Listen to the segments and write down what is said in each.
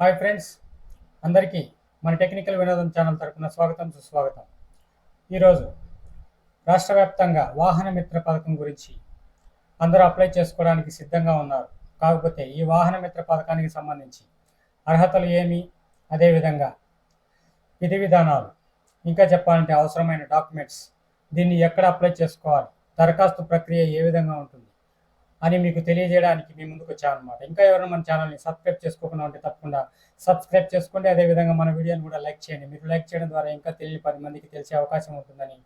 Hi friends అందరికీ మన technical వినోదం ఛానల్ తరపున స్వాగతం సుస్వాగతం. ఈరోజు రాష్ట్ర వ్యాప్తంగా వాహన మిత్ర పథకం గురించి అందరూ అప్లై చేసుకోవడానికి సిద్ధంగా ఉన్నారు. కాకపోతే ఈ వాహన మిత్ర పథకానికి సంబంధించి అర్హతలు ఏమి? అదేవిధంగా విధి విధానాలు ఇంకా చెప్పాలంటే అవసరమైన డాక్యుమెంట్స్ దీన్ని ఎక్కడ అప్లై చేసుకోవాలి దరఖాస్తు ప్రక్రియ ఏ విధంగా ఉంటుంది అని మీకు తెలియజేయడానికి మీ ముందుకు వచ్చాను అనమాట ఇంకా ఎవరైనా మన ఛానల్ని సబ్స్క్రైబ్ చేసుకోకుండా ఉంటే తప్పకుండా సబ్స్క్రైబ్ చేసుకోండి. అదేవిధంగా మన వీడియోని కూడా లైక్ చేయండి. మీరు లైక్ చేయడం ద్వారా ఇంకా తెలియని పది మందికి తెలిసే అవకాశం ఉంటుందని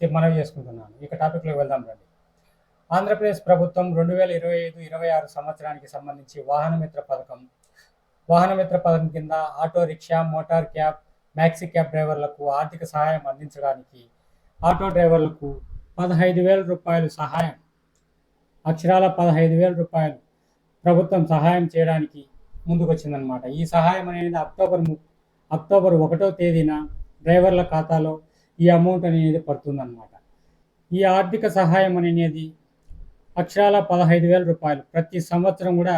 మనవి చేసుకుంటున్నాను. ఇక టాపిక్లోకి వెళ్దాం రండి. ఆంధ్రప్రదేశ్ ప్రభుత్వం రెండు వేల ఇరవై ఐదు ఇరవై ఆరు సంవత్సరానికి సంబంధించి వాహనమిత్ర పథకం వాహనమిత్ర పథకం కింద auto rickshaw motor cab maxi cab డ్రైవర్లకు ఆర్థిక సహాయం అందించడానికి ఆటో డ్రైవర్లకు పదహైదు వేల రూపాయలు సహాయం అక్షరాల పదహైదు వేల రూపాయలు ప్రభుత్వం సహాయం చేయడానికి ముందుకొచ్చిందనమాట ఈ సహాయం అనేది అక్టోబర్ ము అక్టోబర్ ఒకటో తేదీన డ్రైవర్ల ఖాతాలో ఈ అమౌంట్ అనేది పడుతుందన్నమాట. ఈ ఆర్థిక సహాయం అనేది అక్షరాల పదహైదు వేల రూపాయలు ప్రతి సంవత్సరం కూడా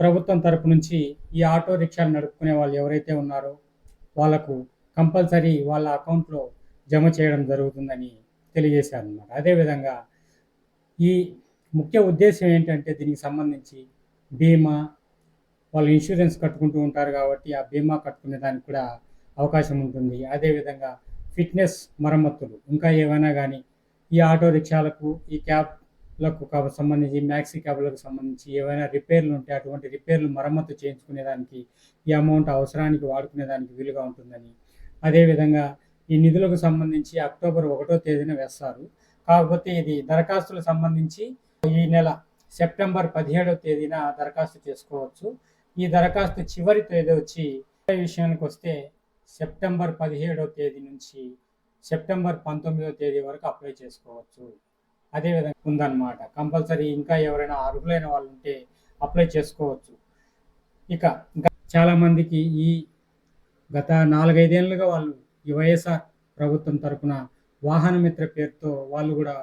ప్రభుత్వం తరపు నుంచి ఈ ఆటో రిక్షాలు నడుపుకునే వాళ్ళు ఎవరైతే ఉన్నారో వాళ్ళకు కంపల్సరీ వాళ్ళ అకౌంట్లో జమ చేయడం జరుగుతుందని తెలియజేశారనమాట అదేవిధంగా ఈ ముఖ్య ఉద్దేశం ఏంటంటే దీనికి సంబంధించి బీమా వాళ్ళు ఇన్సూరెన్స్ కట్టుకుంటూ ఉంటారు కాబట్టి ఆ బీమా కట్టుకునే దానికి కూడా అవకాశం ఉంటుంది. అదేవిధంగా ఫిట్నెస్ మరమ్మతులు. ఇంకా ఏమైనా కానీ ఈ ఆటో రిక్షాలకు ఈ క్యాబ్లకు సంబంధించి మ్యాక్సీ క్యాబ్లకు సంబంధించి ఏవైనా రిపేర్లు ఉంటే అటువంటి రిపేర్లు మరమ్మతు చేయించుకునేదానికి ఈ అమౌంట్ అవసరానికి వాడుకునే దానికి వీలుగా ఉంటుందని. అదేవిధంగా ఈ నిధులకు సంబంధించి అక్టోబర్ ఒకటో తేదీన వేస్తారు. కాకపోతే ఇది దరఖాస్తులకు సంబంధించి ఈ నెల సెప్టెంబర్ పదిహేడవ తేదీన దరఖాస్తు చేసుకోవచ్చు. ఈ దరఖాస్తు చివరి తేదీ వచ్చి విషయానికి వస్తే సెప్టెంబర్ పదిహేడవ తేదీ నుంచి సెప్టెంబర్ పంతొమ్మిదవ తేదీ వరకు అప్లై చేసుకోవచ్చు. అదేవిధంగా ఉందన్నమాట. కంపల్సరీ ఇంకా ఎవరైనా అర్హులైన వాళ్ళు ఉంటే అప్లై చేసుకోవచ్చు. ఇక చాలామందికి ఈ గత నాలుగైదేళ్ళుగా వాళ్ళు ఈ వైఎస్ఆర్ ప్రభుత్వం తరపున వాహన మిత్ర పేరుతో వాళ్ళు కూడా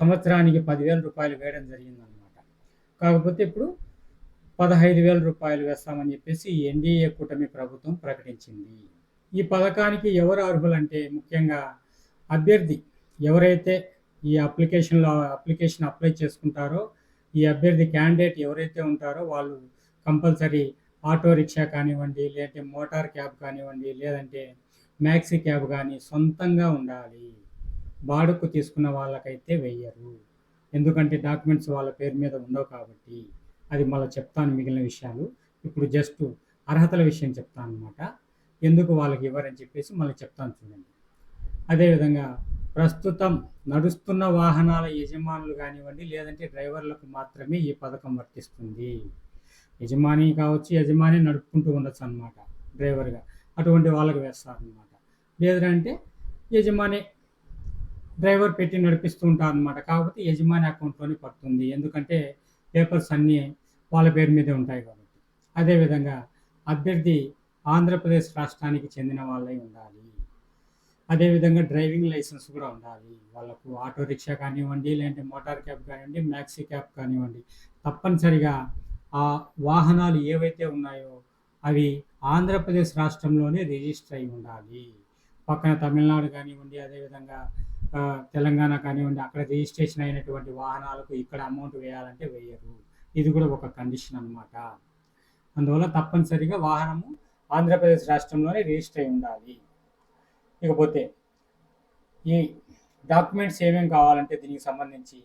సంవత్సరానికి పదివేల రూపాయలు వేయడం జరిగిందనమాట కాకపోతే ఇప్పుడు పదహైదు వేల రూపాయలు వేస్తామని చెప్పేసి ఎన్డీఏ కూటమి ప్రభుత్వం ప్రకటించింది. ఈ పథకానికి ఎవరు అర్హులంటే ముఖ్యంగా అభ్యర్థి ఎవరైతే ఈ అప్లికేషన్లో అప్లికేషన్ అప్లై చేసుకుంటారో ఈ అభ్యర్థి క్యాండిడేట్ ఎవరైతే ఉంటారో వాళ్ళు కంపల్సరీ ఆటో రిక్షా కానివ్వండి లేదంటే మోటార్ క్యాబ్ కానివ్వండి లేదంటే మ్యాక్సీ క్యాబ్ కానీ సొంతంగా ఉండాలి. బాడుకు తీసుకున్న వాళ్ళకైతే వెయ్యరు. ఎందుకంటే డాక్యుమెంట్స్ వాళ్ళ పేరు మీద ఉండవు కాబట్టి అది మళ్ళీ చెప్తాను మిగిలిన విషయాలు. ఇప్పుడు జస్ట్ అర్హతల విషయం చెప్తాను అనమాట ఎందుకు వాళ్ళకి ఇవ్వరని చెప్పేసి మళ్ళీ చెప్తాను చూడండి. అదేవిధంగా ప్రస్తుతం నడుస్తున్న వాహనాల యజమానులు కానివ్వండి లేదంటే డ్రైవర్లకు మాత్రమే ఈ పథకం వర్తిస్తుంది. యజమాని కావచ్చు యజమాని నడుపుకుంటూ ఉండొచ్చు అనమాట డ్రైవర్గా. అటువంటి వాళ్ళకి వేస్తారు అనమాట లేదంటే యజమాని డ్రైవర్ పెట్టి నడిపిస్తూ ఉంటారు అనమాట కాకపోతే యజమాని అకౌంట్లోనే పడుతుంది. ఎందుకంటే పేపర్స్ అన్నీ వాళ్ళ పేరు మీదే ఉంటాయి కాబట్టి. అదేవిధంగా అభ్యర్థి ఆంధ్రప్రదేశ్ రాష్ట్రానికి చెందిన వాళ్ళై ఉండాలి. అదేవిధంగా డ్రైవింగ్ లైసెన్స్ కూడా ఉండాలి. వాళ్ళకు ఆటో రిక్షా కానివ్వండి లేదంటే మోటార్ క్యాబ్ కానివ్వండి మ్యాక్సీ క్యాబ్ కానివ్వండి తప్పనిసరిగా ఆ వాహనాలు ఏవైతే ఉన్నాయో అవి ఆంధ్రప్రదేశ్ రాష్ట్రంలోనే రిజిస్టర్ అయి ఉండాలి. పక్కన తమిళనాడు కానివ్వండి అదేవిధంగా తెలంగాణ కానివ్వండి అక్కడ రిజిస్ట్రేషన్ అయినటువంటి వాహనాలకు ఇక్కడ అమౌంట్ వేయాలంటే వేయరు. ఇది కూడా ఒక కండిషన్ అనమాట అందువల్ల తప్పనిసరిగా వాహనము ఆంధ్రప్రదేశ్ రాష్ట్రంలోనే రిజిస్టర్ అయి ఉండాలి. ఇకపోతే ఈ డాక్యుమెంట్స్ ఏమేమి కావాలంటే దీనికి సంబంధించి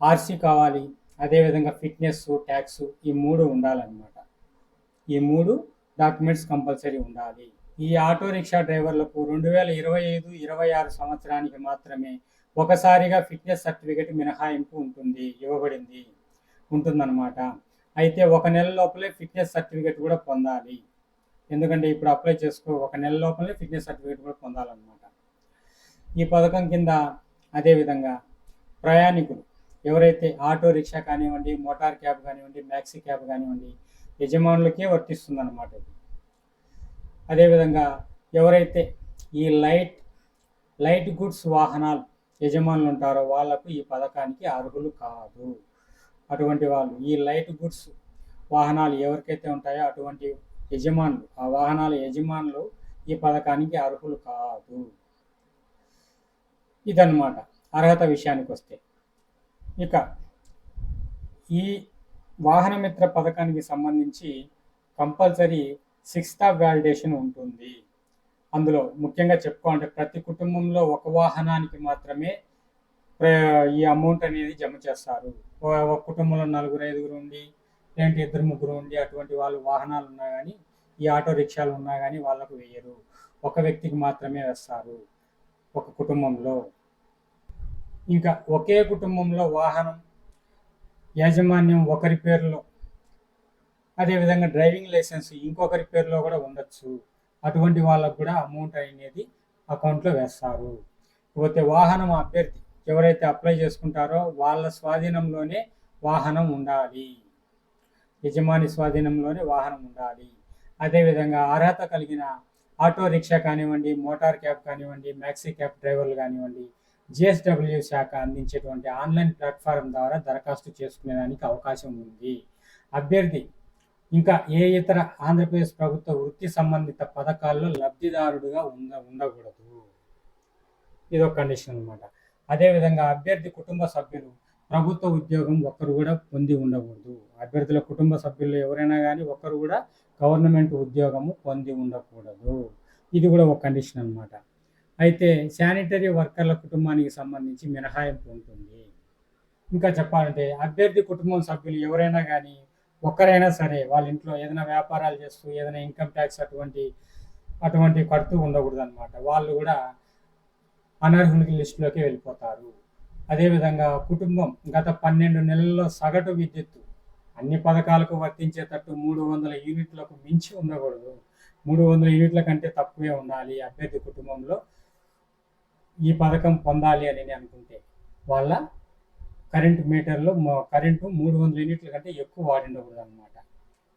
ఆర్సీ కావాలి అదేవిధంగా ఫిట్నెస్ ట్యాక్స్ ఈ మూడు ఉండాలన్నమాట. ఈ మూడు డాక్యుమెంట్స్ కంపల్సరీ ఉండాలి. ఈ ఆటో రిక్షా డ్రైవర్లకు రెండు వేల ఇరవై ఐదు ఇరవై ఆరు సంవత్సరానికి మాత్రమే ఒకసారిగా ఫిట్నెస్ సర్టిఫికేట్ మినహాయింపు ఉంటుంది ఇవ్వబడింది ఉంటుందన్నమాట. అయితే ఒక నెల లోపలే ఫిట్నెస్ సర్టిఫికేట్ కూడా పొందాలి. ఎందుకంటే ఇప్పుడు అప్లై చేసుకో ఒక నెల లోపలే ఫిట్నెస్ సర్టిఫికేట్ కూడా పొందాలన్నమాట. ఈ పథకం కింద అదేవిధంగా ప్రయాణికులు ఎవరైతే ఆటో రిక్షా కానివ్వండి మోటార్ క్యాబ్ కానివ్వండి మ్యాక్సీ క్యాబ్ కానివ్వండి యజమానులకే వర్తిస్తుందన్నమాట ఇది. అదేవిధంగా ఎవరైతే ఈ లైట్ లైట్ గుడ్స్ వాహనాలు యజమానులు ఉంటారో వాళ్ళకు ఈ పథకానికి అర్హులు కాదు. అటువంటి వాళ్ళు ఈ లైట్ గుడ్స్ వాహనాలు ఎవరికైతే ఉంటాయో అటువంటి యజమానులు ఆ వాహనాల యజమానులు ఈ పథకానికి అర్హులు కాదు. ఇదన్నమాట అర్హత విషయానికి వస్తే. ఇక ఈ వాహనమిత్ర పథకానికి సంబంధించి కంపల్సరీ సిక్స్త్ ఆఫ్ వ్యాలిడేషన్ ఉంటుంది. అందులో ముఖ్యంగా చెప్పుకోవాలంటే ప్రతి కుటుంబంలో ఒక వాహనానికి మాత్రమే ఈ అమౌంట్ అనేది జమ చేస్తారు. ఒక- ఒక కుటుంబంలో నలుగురు ఐదుగురు ఉండి లేదంటే ఇద్దరు ముగ్గురు ఉండి అటువంటి వాళ్ళు వాహనాలు ఉన్నా కానీ ఈ ఆటో రిక్షాలు ఉన్నా కానీ వాళ్ళకు వేయరు. ఒక వ్యక్తికి మాత్రమే వేస్తారు ఒక కుటుంబంలో. ఇంకా ఒకే కుటుంబంలో వాహనం యాజమాన్యం ఒకరి పేరులో అదేవిధంగా డ్రైవింగ్ లైసెన్స్ ఇంకొకరి పేరులో కూడా ఉండొచ్చు. అటువంటి వాళ్ళకు కూడా అమౌంట్ అనేది అకౌంట్లో వేస్తారు. పోతే వాహనం అభ్యర్థి ఎవరైతే అప్లై చేసుకుంటారో వాళ్ళ స్వాధీనంలోనే వాహనం ఉండాలి. యజమాని స్వాధీనంలోనే వాహనం ఉండాలి. అదేవిధంగా అర్హత కలిగిన ఆటో రిక్షా కానివ్వండి మోటార్ క్యాబ్ కానివ్వండి మ్యాక్సీ క్యాబ్ డ్రైవర్లు కానివ్వండి జిఎస్డబ్ల్యూ శాఖ అందించేటువంటి ఆన్లైన్ ప్లాట్ఫారం ద్వారా దరఖాస్తు చేసుకునేదానికి అవకాశం ఉంది. అభ్యర్థి ఇంకా ఏ ఇతర ఆంధ్రప్రదేశ్ ప్రభుత్వ వృత్తి సంబంధిత పథకాల్లో లబ్ధిదారుడుగా ఉండ ఉండకూడదు? ఇది ఒక కండిషన్ అనమాట అదేవిధంగా అభ్యర్థి కుటుంబ సభ్యులు ప్రభుత్వ ఉద్యోగం ఒక్కరు కూడా పొంది ఉండకూడదు. అభ్యర్థుల కుటుంబ సభ్యులు ఎవరైనా కానీ ఒక్కరు కూడా గవర్నమెంట్ ఉద్యోగము పొంది ఉండకూడదు. ఇది కూడా ఒక కండిషన్ అనమాట అయితే శానిటరీ వర్కర్ల కుటుంబానికి సంబంధించి మినహాయింపు ఉంటుంది. ఇంకా చెప్పాలంటే అభ్యర్థి కుటుంబం సభ్యులు ఎవరైనా కానీ ఒక్కరైనా సరే వాళ్ళ ఇంట్లో ఏదైనా వ్యాపారాలు చేస్తూ ఏదైనా ఇన్కమ్ ట్యాక్స్ అటువంటి అటువంటి కడుతూ ఉండకూడదు అనమాట వాళ్ళు కూడా అనర్హునికి లిస్టులోకి వెళ్ళిపోతారు. అదేవిధంగా కుటుంబం గత పన్నెండు నెలల్లో సగటు విద్యుత్తు అన్ని పథకాలకు వర్తించేటట్టు మూడు వందల యూనిట్లకు మించి ఉండకూడదు. మూడు వందల యూనిట్ల కంటే తక్కువే ఉండాలి అభ్యర్థి కుటుంబంలో. ఈ పథకం పొందాలి అని నేను అనుకుంటే వాళ్ళ కరెంటు మీటర్లో కరెంటు మూడు వందల యూనిట్ల కంటే ఎక్కువ వాడిండకూడదు అనమాట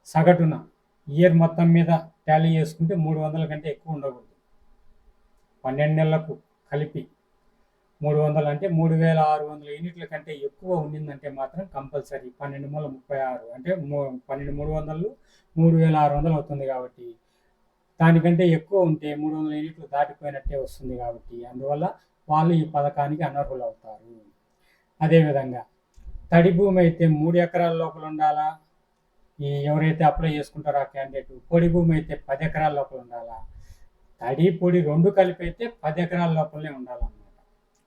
సగటున ఇయర్ మొత్తం మీద టాలీ చేసుకుంటే మూడు వందల కంటే ఎక్కువ ఉండకూడదు. పన్నెండు నెలలకు కలిపి మూడు వందలు అంటే మూడు వేల ఆరు వందల యూనిట్ల కంటే ఎక్కువ ఉండిందంటే మాత్రం కంపల్సరీ పన్నెండు మూల ముప్పై ఆరు అంటే పన్నెండు మూడు వందలు మూడు వేల ఆరు వందలు అవుతుంది కాబట్టి దానికంటే ఎక్కువ ఉంటే మూడు వందల యూనిట్లు దాటిపోయినట్టే వస్తుంది కాబట్టి అందువల్ల వాళ్ళు ఈ పథకానికి అనర్హులు అవుతారు అదేవిధంగా తడి భూమి అయితే మూడు ఎకరాల లోపల ఉండాలా? ఈ ఎవరైతే అప్లై చేసుకుంటారో ఆ క్యాండిడేట్ పొడి భూమి అయితే పది ఎకరాల లోపల ఉండాలా? తడి పొడి రెండు కలిపి అయితే పది ఎకరాల లోపలనే ఉండాలన్నమాట.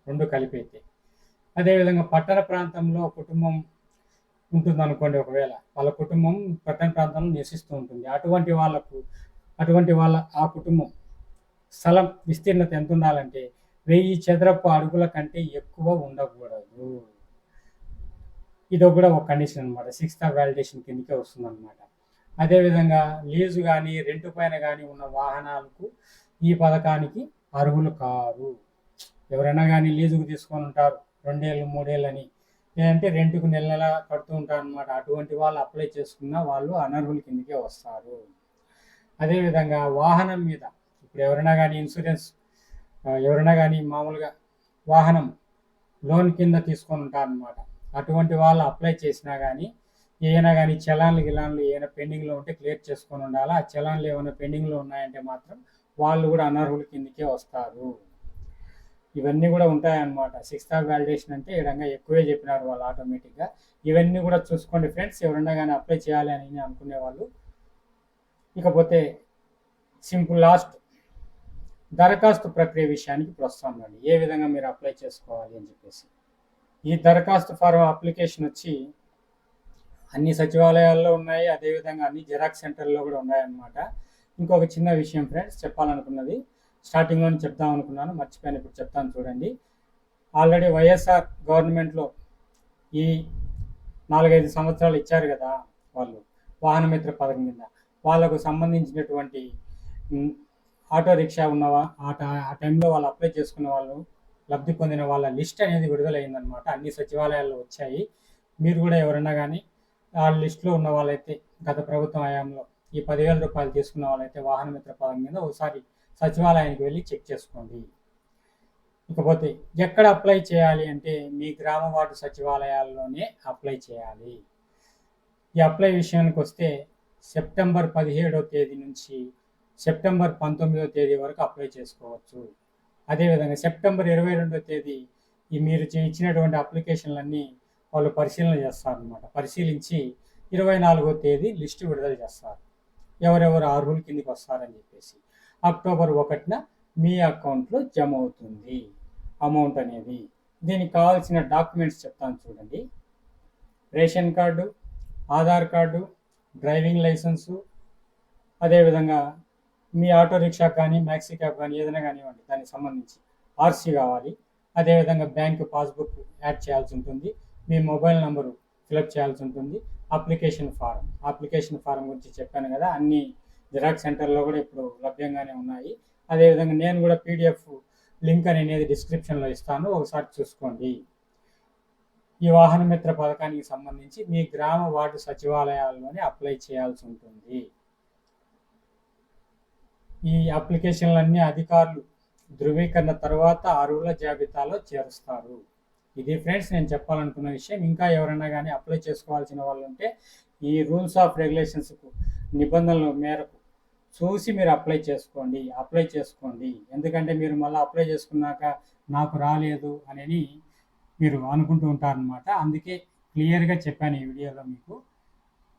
రెండు కలిపి అయితే. అదేవిధంగా పట్టణ ప్రాంతంలో కుటుంబం ఉంటుంది అనుకోండి ఒకవేళ. వాళ్ళ కుటుంబం పట్టణ ప్రాంతంలో నివసిస్తూ ఉంటుంది. అటువంటి వాళ్ళకు అటువంటి వాళ్ళ ఆ కుటుంబం స్థలం విస్తీర్ణత ఎంత ఉండాలంటే వెయ్యి చదరపు అడుగుల కంటే ఎక్కువ ఉండకూడదు. ఇది కూడా ఒక కండిషన్ అనమాట సిక్స్త్ వ్యాలిడేషన్ కిందకే వస్తుంది అనమాట అదేవిధంగా లీజు కానీ రెంట్ పైన కానీ ఉన్న వాహనాలకు ఈ పథకానికి అర్హులు కారు. ఎవరైనా కానీ లీజుకు తీసుకొని ఉంటారు రెండేళ్ళు మూడేళ్ళు అని. లేదంటే రెంట్కు నెల నెల కడుతూ ఉంటారు అనమాట అటువంటి వాళ్ళు అప్లై చేసుకున్న వాళ్ళు అనర్హుల కిందకే వస్తారు. అదేవిధంగా వాహనం మీద ఇప్పుడు ఎవరైనా కానీ ఇన్సూరెన్స్ ఎవరైనా కానీ మామూలుగా వాహనం లోన్ కింద తీసుకొని ఉంటారనమాట అటువంటి వాళ్ళు అప్లై చేసినా కానీ ఏమైనా కానీ చలాన్లు గిలాన్లు ఏమైనా పెండింగ్లో ఉంటే క్లియర్ చేసుకొని ఉండాలి? ఆ చలాన్లు ఏమైనా పెండింగ్లో ఉన్నాయంటే మాత్రం వాళ్ళు కూడా అనర్హుల కిందకే వస్తారు. ఇవన్నీ కూడా ఉంటాయన్నమాట. సిక్స్త్ ఆఫ్ వ్యాలిడేషన్ అంటే ఈ విధంగా ఎక్కువే చెప్పినారు వాళ్ళు ఆటోమేటిక్గా ఇవన్నీ కూడా చూసుకోండి ఫ్రెండ్స్ ఎవరైనా కానీ అప్లై చేయాలి అని అనుకునే వాళ్ళు. ఇకపోతే సింపుల్ లాస్ట్ దరఖాస్తు ప్రక్రియ విషయానికి ప్రస్తుతం రండి ఏ విధంగా మీరు అప్లై చేసుకోవాలి అని చెప్పేసి. ఈ దరఖాస్తు ఫారం అప్లికేషన్ వచ్చి అన్ని సచివాలయాల్లో ఉన్నాయి అదేవిధంగా అన్ని జిరాక్స్ సెంటర్లో కూడా ఉన్నాయన్నమాట. ఇంకొక చిన్న విషయం ఫ్రెండ్స్ చెప్పాలనుకున్నది స్టార్టింగ్లోనే చెప్దాం అనుకున్నాను మర్చిపోయాను ఇప్పుడు చెప్తాను చూడండి. ఆల్రెడీ వైఎస్ఆర్ గవర్నమెంట్లో ఈ నాలుగైదు సంవత్సరాలు ఇచ్చారు కదా వాళ్ళు వాహన మిత్ర పథకం కింద. వాళ్ళకు సంబంధించినటువంటి ఆటో రిక్షా ఉన్నవా ఆ ఆ టైంలో వాళ్ళు అప్లై చేసుకున్న వాళ్ళు లబ్ధి పొందిన వాళ్ళ లిస్ట్ అనేది విడుదలైందనమాట అన్ని సచివాలయాల్లో వచ్చాయి. మీరు కూడా ఎవరన్నా కానీ ఆ లిస్ట్లో ఉన్న వాళ్ళైతే గత ప్రభుత్వం హయాంలో ఈ పదివేల రూపాయలు తీసుకున్న వాళ్ళైతే వాహన మిత్ర పథకం కింద ఒకసారి సచివాలయానికి వెళ్ళి చెక్ చేసుకోండి. ఇకపోతే ఎక్కడ అప్లై చేయాలి అంటే మీ గ్రామ వార్డు సచివాలయాల్లోనే అప్లై చేయాలి. ఈ అప్లై విషయానికి వస్తే సెప్టెంబర్ పదిహేడవ తేదీ నుంచి సెప్టెంబర్ పంతొమ్మిదవ తేదీ వరకు అప్లై చేసుకోవచ్చు. అదేవిధంగా సెప్టెంబర్ ఇరవై రెండవ తేదీ ఈ మీరు ఇచ్చినటువంటి అప్లికేషన్లన్నీ వాళ్ళు పరిశీలన చేస్తారనమాట పరిశీలించి ఇరవై నాలుగో తేదీ లిస్టు విడుదల చేస్తారు. ఎవరెవరు అర్హుల కిందికి వస్తారని చెప్పేసి. అక్టోబర్ ఒకటిన మీ అకౌంట్లో జమ అవుతుంది అమౌంట్ అనేది. దీనికి కావాల్సిన డాక్యుమెంట్స్ చెప్తాను చూడండి. Ration card Aadhaar card driving licence అదేవిధంగా మీ ఆటో రిక్షా కానీ మ్యాక్సీ క్యాబ్ కానీ ఏదైనా కానివ్వండి దానికి సంబంధించి ఆర్సీ కావాలి. అదేవిధంగా బ్యాంక్ పాస్బుక్ యాడ్ చేయాల్సి ఉంటుంది. మీ మొబైల్ నెంబరు ఫిలప్ చేయాల్సి ఉంటుంది. Application form. అప్లికేషన్ ఫారం గురించి చెప్పాను కదా అన్ని జిరాక్స్ సెంటర్లో కూడా ఇప్పుడు లభ్యంగానే ఉన్నాయి. అదేవిధంగా నేను కూడా పీడిఎఫ్ లింక్ అనేది డిస్క్రిప్షన్లో ఇస్తాను. ఒకసారి చూసుకోండి. ఈ వాహన మిత్ర పథకానికి సంబంధించి మీ గ్రామ వార్డు సచివాలయాల్లోనే అప్లై చేయాల్సి ఉంటుంది. ఈ అప్లికేషన్లన్నీ అధికారులు ధృవీకరణ తర్వాత అర్హుల జాబితాలో చేరుస్తారు. ఇది ఫ్రెండ్స్ నేను చెప్పాలనుకున్న విషయం. ఇంకా ఎవరైనా కానీ అప్లై చేసుకోవాల్సిన వాళ్ళు ఉంటే ఈ రూల్స్ ఆఫ్ రెగ్యులేషన్స్కు నిబంధనల మేరకు చూసి మీరు అప్లై చేసుకోండి అప్లై చేసుకోండి. ఎందుకంటే మీరు మళ్ళీ అప్లై చేసుకున్నాక నాకు రాలేదు అని మీరు అనుకుంటూ ఉంటారనమాట అందుకే క్లియర్గా చెప్పాను ఈ వీడియోలో మీకు.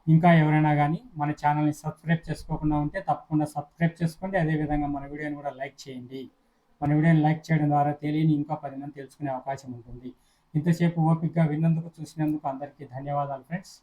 ఇంకా ఎవరైనా కానీ మన ఛానల్ని సబ్స్క్రైబ్ చేసుకోకుండా ఉంటే తప్పకుండా సబ్స్క్రైబ్ చేసుకోండి. అదేవిధంగా మన వీడియోని కూడా లైక్ చేయండి. మన వీడియోని లైక్ చేయడం ద్వారా తెలియని ఇంకా పది మంది తెలుసుకునే అవకాశం ఉంటుంది. ఇంతసేపు ఓపికగా విన్నందుకు చూసినందుకు అందరికీ ధన్యవాదాలు ఫ్రెండ్స్.